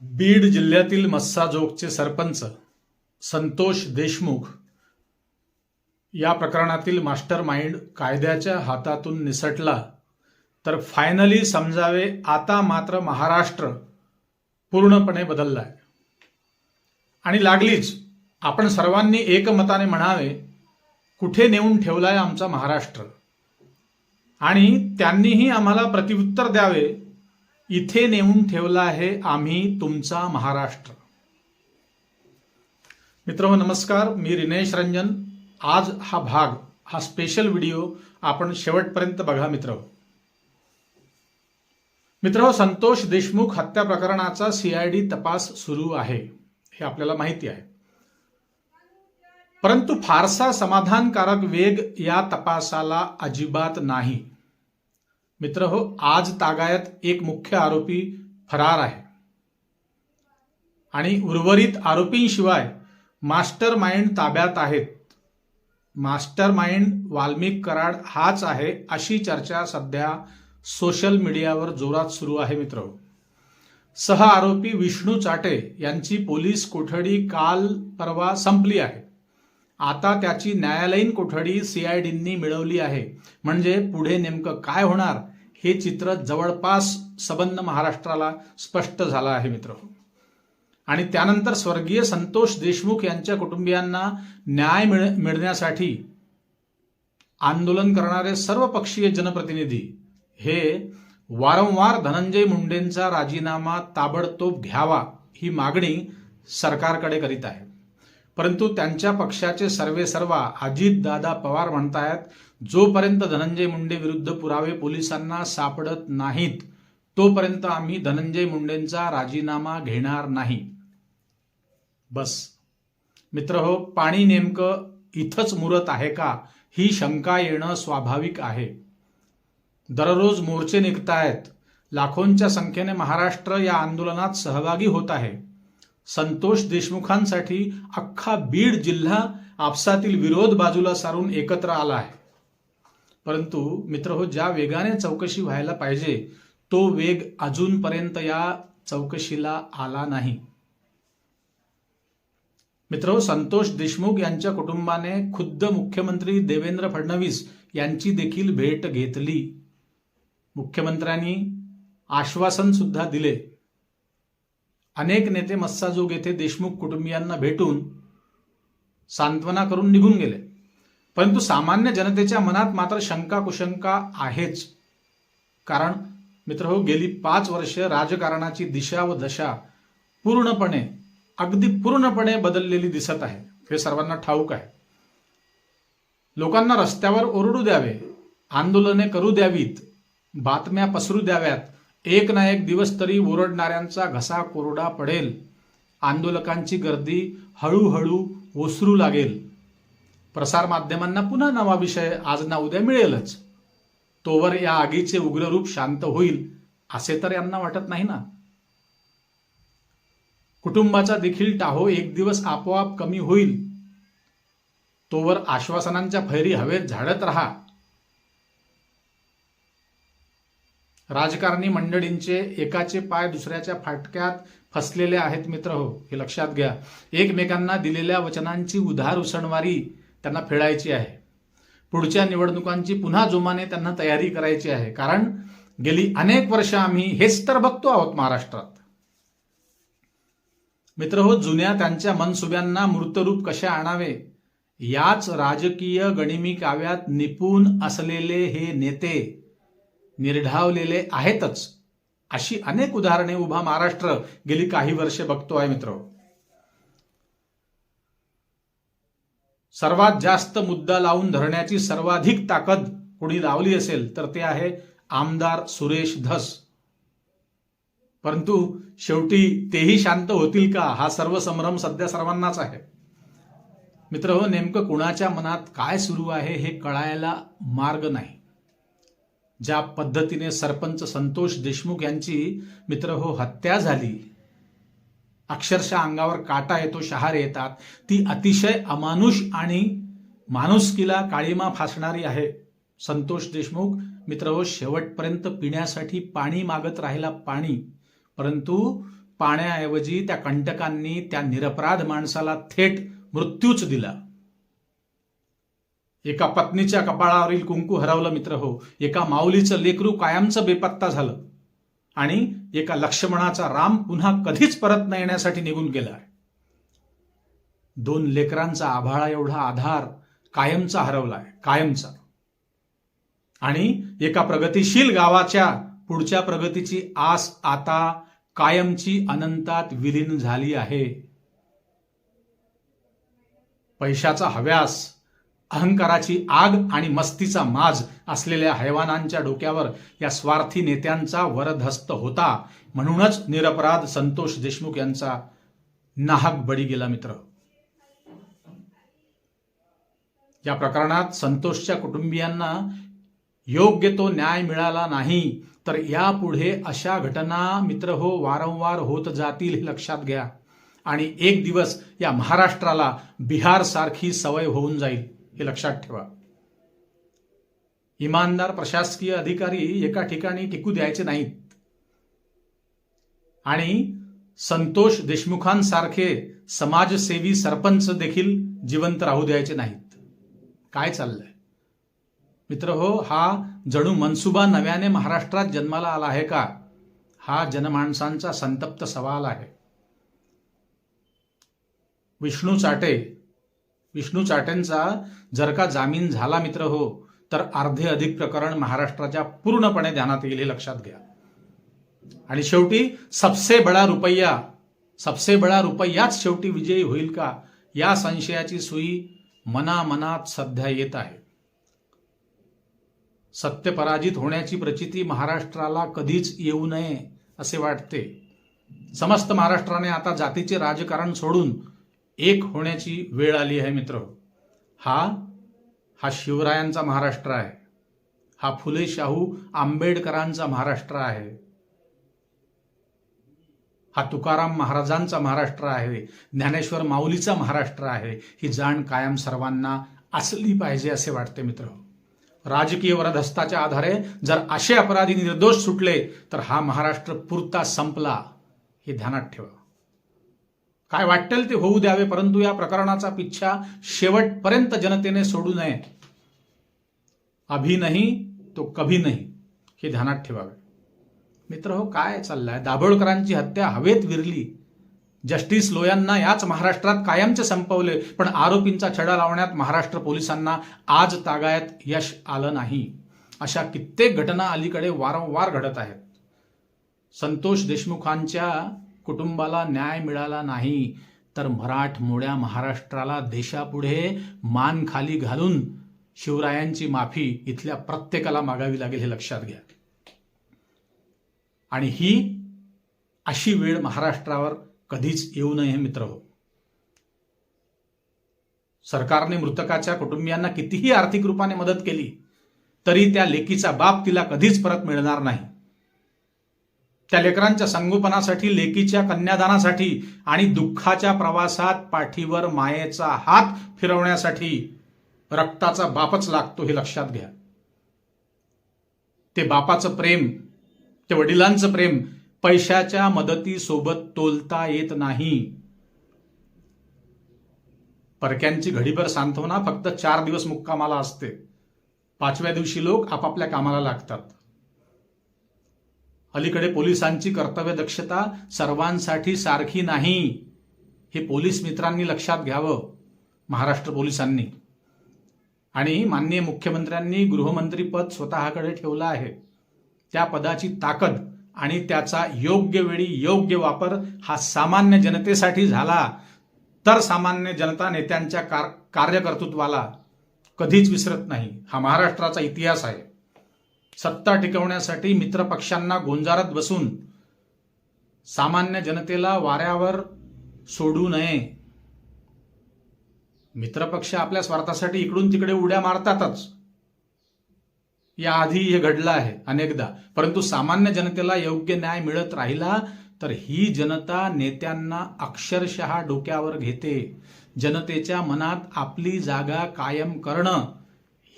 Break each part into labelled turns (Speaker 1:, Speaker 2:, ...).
Speaker 1: बीड जिल्ह्यातील मस्साजोगचे सरपंच संतोष देशमुख या प्रकरणातील मास्टर माइंड कायद्याच्या हातातून निसटला. तर फायनली समजावे आता मात्र महाराष्ट्र पूर्णपणे बदललाय. आणि लागलीच आपण सर्वांनी एकमताने म्हणावे कुठे नेऊन ठेवलाय आमचा महाराष्ट्र? आणि त्यांनीही आम्हाला प्रत्युत्तर द्यावे इथे नेऊन ठेवला आहे आम्ही तुमचा महाराष्ट्र. मित्र नमस्कार. मी रिनेश रंजन. आज हा भाग हा स्पेशल व्हिडिओ आपण शेवटपर्यंत बघा मित्र मित्र संतोष देशमुख हत्या प्रकरणाचा सीआयडी तपास सुरू आहे हे आपल्याला माहिती आहे. परंतु फारसा समाधानकारक वेग या तपासाला अजिबात नाही. मित्र हो आज तागायत एक मुख्य आरोपी फरार आहे. आणि उर्वरित आरोपींशिवाय मास्टर माइंड ताब्यात आहेत. मास्टर माइंड वाल्मिक कराड हाच आहे अशी चर्चा सध्या सोशल मीडियावर जोरात सुरू आहे मित्र हो. सह आरोपी विष्णू चाटे यांची पोलीस कोठडी काल परवा संपली आहे. आता त्याची न्यायालयीन कोठडी सीआयडींनी मिळवली आहे. म्हणजे पुढे नेमकं काय होणार? हे चित्र जवळपास सबंध महाराष्ट्राला स्पष्ट झालं आहे मित्र. आणि त्यानंतर स्वर्गीय संतोष देशमुख यांच्या कुटुंबियांना न्याय मिळ मिळण्यासाठी आंदोलन करणारे सर्व पक्षीय जनप्रतिनिधी हे वारंवार धनंजय मुंडेंचा राजीनामा ताबडतोब घ्यावा ही मागणी सरकारकडे करीत आहे परंतु त्यांच्या पक्षाचे सर्वे सर्वा अजित दादा पवार म्हणतायत जोपर्यंत धनंजय मुंडे विरुद्ध पुरावे पोलिसांना सापडत नाहीत तोपर्यंत आम्ही धनंजय मुंडेंचा राजीनामा घेणार नाही. बस. मित्र हो पाणी नेमकं इथंच मुरत आहे का? ही शंका येणं स्वाभाविक आहे. दररोज मोर्चे निघतायत. लाखोंच्या संख्येने महाराष्ट्र या आंदोलनात सहभागी होत आहे. संतोष देशमुखांसाठी अख्खा बीड जिल्हा आपसातील विरोध बाजूला सारून एकत्र आला आहे. परंतु मित्र हो ज्या वेगाने चौकशी व्हायला पाहिजे तो वेग अजूनपर्यंत या चौकशीला आला नाही. मित्र हो, संतोष देशमुख यांच्या कुटुंबाने खुद्द मुख्यमंत्री देवेंद्र फडणवीस यांची देखील भेट घेतली. मुख्यमंत्र्यांनी आश्वासन सुद्धा दिले. अनेक नेते मस्साजोग येथे देशमुख कुटुंबियांना भेटून सांत्वना करून निघून गेले. परंतु सामान्य जनतेच्या मनात मात्र शंका कुशंका आहेच. कारण मित्र हो गेली पाच वर्ष राजकारणाची दिशा व दशा पूर्णपणे अगदी पूर्णपणे बदललेली दिसत आहे. हे सर्वांना ठाऊक आहे. लोकांना रस्त्यावर ओरडू द्यावे आंदोलने करू द्यावीत बातम्या पसरू द्याव्यात एक ना एक दिवस तरी ओरडणाऱ्यांचा घसा कोरडा पडेल. आंदोलकांची गर्दी हळूहळू ओसरू लागेल. प्रसारमाध्यमांना पुन्हा नवा विषय आज ना उद्या मिळेलच. तोवर या आगीचे उग्र रूप शांत होईल असे तर यांना वाटत नाही ना? कुटुंबाचा देखील टाहो एक दिवस आपोआप कमी होईल. तोवर आश्वासनांच्या फैरी हवेत झाडत राहा. राजकारणी मंडळींचे एकाचे पाय दुसऱ्याच्या फाटक्यात फसलेले आहेत मित्र हो हे लक्षात घ्या. एकमेकांना दिलेल्या वचनांची उधार उसणवारी त्यांना फेडायची आहे. पुढच्या निवडणुकांची पुन्हा जोमाने त्यांना तयारी करायची आहे. कारण गेली अनेक वर्ष आम्ही हेच तर बघतो आहोत महाराष्ट्रात. मित्र हो जुन्या त्यांच्या मनसुब्यांना मृतरूप कशा आणावे? याच राजकीय गणिमी काव्यात निपुण असलेले हे नेते निर्ढावलेले आहेतच. अशी अनेक उदाहरणे उभा महाराष्ट्र गेली काही वर्षे बघतो आहे मित्र. सर्वात जास्त मुद्दा लावून धरण्याची सर्वाधिक ताकद कोणी लावली असेल तर ते आहे आमदार सुरेश धस. परंतु शेवटी तेही शांत होतील का हा सर्व संभ्रम सध्या सर्वांनाच आहे. मित्र हो नेमकं कुणाच्या मनात काय सुरू आहे हे कळायला मार्ग नाही. ज्या पद्धतीने सरपंच संतोष देशमुख यांची मित्र हो हत्या झाली अक्षरशः अंगावर काटा येतो शहार येतात. ती अतिशय अमानुष आणि माणुसकीला काळीमा फासणारी आहे. संतोष देशमुख मित्र हो शेवटपर्यंत पिण्यासाठी पाणी मागत राहिला पाणी परंतु पाण्याऐवजी त्या कंटकांनी त्या निरपराध माणसाला थेट मृत्यूच दिला. एका पत्नीच्या कपाळावरील कुंकू हरवलं मित्र हो. एका माऊलीचं लेकरू कायमचं बेपत्ता झालं. आणि एका लक्ष्मणाचा राम पुन्हा कधीच परत न येण्यासाठी निघून गेला दोन लेकरांचा आभाळा एवढा आधार कायमचा हरवलाय कायमचा. आणि एका प्रगतिशील गावाच्या पुढच्या प्रगतीची आस आता कायमची अनंतात विलीन झाली आहे. पैशाचा हव्यास. अहंकाराची आग आणि मस्तीचा माज असलेल्या हैवानांच्या डोक्यावर या स्वार्थी नेत्यांचा वरदहस्त होता. म्हणूनच निरपराध संतोष देशमुख यांचा नाहक बळी गेला मित्र. या प्रकरणात संतोषच्या कुटुंबियांना योग्य तो न्याय मिळाला नाही तर यापुढे अशा घटना मित्र हो वारंवार होत जातील हे लक्षात घ्या. आणि एक दिवस या महाराष्ट्राला बिहार सारखी सवय होऊन जाईल. हे लक्षात ठेवा. इमानदार प्रशासकीय अधिकारी एका ठिकाणी टिकू द्यायचे नाहीत. आणि संतोष देशमुखांसारखे समाजसेवी सरपंच देखील जिवंत राहू द्यायचे नाहीत. काय चाललंय? मित्र हो हा जणू मनसुबा नव्याने महाराष्ट्रात जन्माला आला आहे का? हा जनमाणसांचा संतप्त सवाल आहे. विष्णू चाटे विष्णू चाट्यांचा जर का जामीन झाला मित्र हो तर अर्धे अधिक प्रकरण महाराष्ट्राच्या पूर्णपणे ध्यानात येईल हे लक्षात घ्या. आणि शेवटी सबसे बडा रुपया सबसे बडा रुपयाच शेवटी विजयी होईल का? या संशयाची सुई मनामनात सध्या येत आहे. सत्य पराजित होण्याची प्रचिती महाराष्ट्राला कधीच येऊ नये असे वाटते. समस्त महाराष्ट्राने आता जातीचे राजकारण सोडून एक होण्याची वेळ आली आहे मित्र. हा हा शिवरायांचा महाराष्ट्र आहे. हा फुले शाहू आंबेडकरांचा महाराष्ट्र आहे. हा तुकाराम महाराजांचा महाराष्ट्र आहे. ज्ञानेश्वर माऊलीचा महाराष्ट्र आहे. ही जाण कायम सर्वांना असली पाहिजे असे वाटते मित्र. राजकीय वरदहस्ताच्या आधारे जर असे अपराधी निर्दोष सुटले तर हा महाराष्ट्र पुरता संपला हे ध्यानात ठेवा. काय वाटेल ते होऊ द्यावे परंतु या प्रकरणाचा पिच्छा शेवटपर्यंत जनतेने सोडू नये. अभी नाही तो कभी नाही हे ध्यानात ठेवावे. मित्र हो काय चाललंय? दाभोळकरांची हत्या हवेत विरली. जस्टिस लोयांना याच महाराष्ट्रात कायमचे संपवले पण आरोपींचा छडा लावण्यात महाराष्ट्र पोलिसांना आज तागायत यश आलं नाही. अशा कित्येक घटना अलीकडे वारंवार घडत आहेत. संतोष देशमुखांच्या कुटुंबाला न्याय मिळाला नाही तर मराठमोड्या महाराष्ट्राला देशापुढे मान खाली घालून शिवरायांची माफी इथल्या प्रत्येकाला मागावी लागेल हे लक्षात घ्या. आणि ही अशी वेळ महाराष्ट्रावर कधीच येऊ नये हे मित्र हो. सरकारने मृतकाच्या कुटुंबियांना कितीही आर्थिक रूपाने मदत केली तरी त्या लेकीचा बाप तिला कधीच परत मिळणार नाही. त्या लेकरांच्या संगोपनासाठी लेकीच्या कन्यादानासाठी आणि दुःखाच्या प्रवासात पाठीवर मायेचा हात फिरवण्यासाठी रक्ताचा बापच लागतो हे लक्षात घ्या. ते बापाचं प्रेम ते वडिलांचं प्रेम पैशाच्या मदतीसोबत तोलता येत नाही. परक्यांची घडीभर सांत्वना फक्त चार दिवस मुक्कामाला असते. पाचव्या दिवशी लोक आपापल्या कामाला लागतात. अलीकडे पोलिसांची कर्तव्य दक्षता सर्वांसाठी सारखी नाही. हे पोलीस मित्रांनी लक्षात घ्यावं महाराष्ट्र पोलिसांनी. आणि माननीय मुख्यमंत्र्यांनी गृहमंत्री पद स्वतःकडे ठेवलं आहे. त्या पदाची ताकद आणि त्याचा योग्य वेळी योग्य वापर हा सामान्य जनतेसाठी झाला तर सामान्य जनता नेत्यांच्या कार कार्यकर्तृत्वाला कधीच विसरत नाही. हा महाराष्ट्राचा इतिहास आहे. सत्ता टिकवण्यासाठी मित्रपक्षांना गोंजारत बसून सामान्य जनतेला वाऱ्यावर सोडू नये. मित्रपक्ष आपल्या स्वार्थासाठी इकडून तिकडे उड्या मारतातच. याआधी हे घडलं आहे अनेकदा. परंतु सामान्य जनतेला योग्य न्याय मिळत राहिला तर ही जनता नेत्यांना अक्षरशः डोक्यावर घेते. जनतेच्या मनात आपली जागा कायम करणं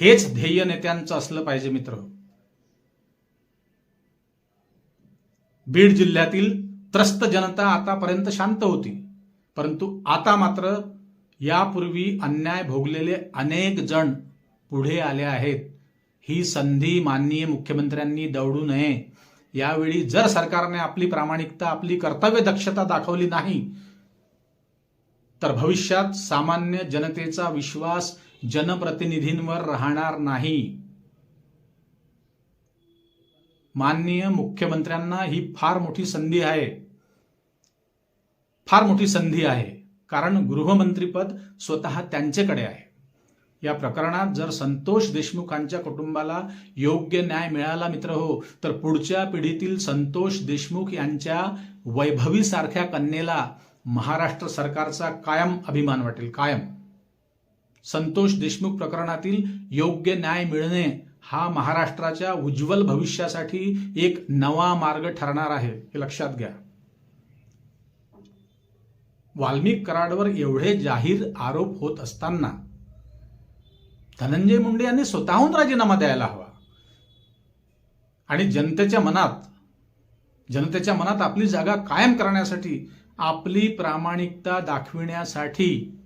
Speaker 1: हेच ध्येय नेत्यांचं असलं पाहिजे मित्र. बीड जिल्ह्यातील त्रस्त जनता आतापर्यंत शांत होती. परंतु आता मात्र यापूर्वी अन्याय भोगलेले अनेक जण पुढे आले आहेत. ही संधी माननीय मुख्यमंत्र्यांनी दवडू नये. यावेळी जर सरकारने आपली प्रामाणिकता आपली कर्तव्य दक्षता दाखवली नाही तर भविष्यात सामान्य जनतेचा विश्वास जनप्रतिनिधींवर राहणार नाही. माननीय मुख्यमंत्र्यांना ही फार मोठी संधी आहे. फार मोठी संधी आहे. कारण गृहमंत्रीपद स्वतः त्यांच्याकडे आहे. या प्रकरणात जर संतोष देशमुखांच्या कुटुंबाला योग्य न्याय मिळाला मित्र हो तर पुढच्या पिढीतील संतोष देशमुख यांच्या वैभवीसारख्या कन्येला महाराष्ट्र सरकारचा कायम अभिमान वाटेल. कायम. संतोष देशमुख प्रकरणातील योग्य न्याय मिळणे हा महाराष्ट्राच्या उज्ज्वल भविष्यासाठी एक नवा मार्ग ठरणार आहे हे लक्षात घ्या. वाल्मिक कराडवर एवढे जाहीर आरोप होत असताना धनंजय मुंडे यांनी स्वतःहून राजीनामा द्यायला हवा. आणि जनतेच्या मनात जनतेच्या मनात आपली जागा कायम करण्यासाठी आपली प्रामाणिकता दाखविण्यासाठी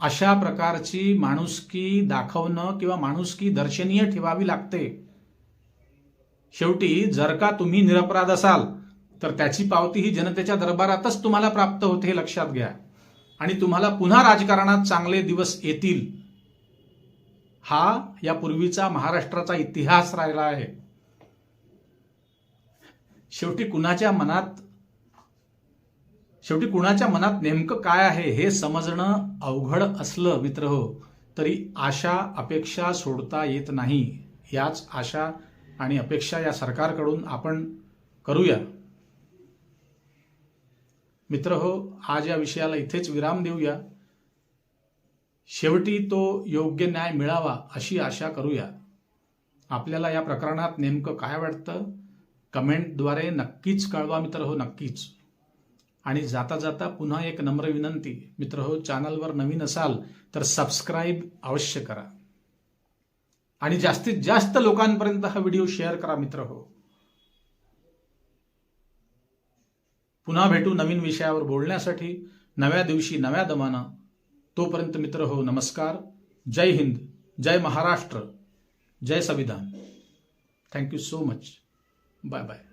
Speaker 1: अशा प्रकारची माणुसकी दाखवणं किंवा माणुसकी दर्शनीय ठेवावी लागते. शेवटी जर का तुम्ही निरपराध असाल तर त्याची पावती ही जनतेच्या दरबारातच तुम्हाला प्राप्त होते हे लक्षात घ्या. आणि तुम्हाला पुन्हा राजकारणात चांगले दिवस येतील. हा या पूर्वीचा महाराष्ट्राचा इतिहास राहिला आहे. शेवटी कुणाच्या मनात शेवटी कुणाच्या मनात नेमकं काय आहे हे समजणं अवघड असलं मित्र हो तरी आशा अपेक्षा सोडता येत नाही. याच आशा आणि अपेक्षा या सरकारकडून आपण करूया. मित्र हो आज या विषयाला इथेच विराम देऊया. शेवटी तो योग्य न्याय मिळावा अशी आशा करूया. आपल्याला या प्रकरणात नेमकं काय वाटतं? कमेंटद्वारे नक्कीच कळवा मित्र हो नक्कीच. आणि जाता जाता पुन्हा एक नम्र विनंती. मित्र हो चॅनलवर नवीन असाल तर सबस्क्राईब अवश्य करा. आणि जास्तीत जास्त लोकांपर्यंत हा व्हिडिओ शेअर करा मित्र हो. पुन्हा भेटू नवीन विषयावर बोलण्यासाठी. नव्या दिवशी नव्या दमानं. तोपर्यंत मित्र हो नमस्कार. जय हिंद. जय महाराष्ट्र. जय संविधान. Thank you so much bye bye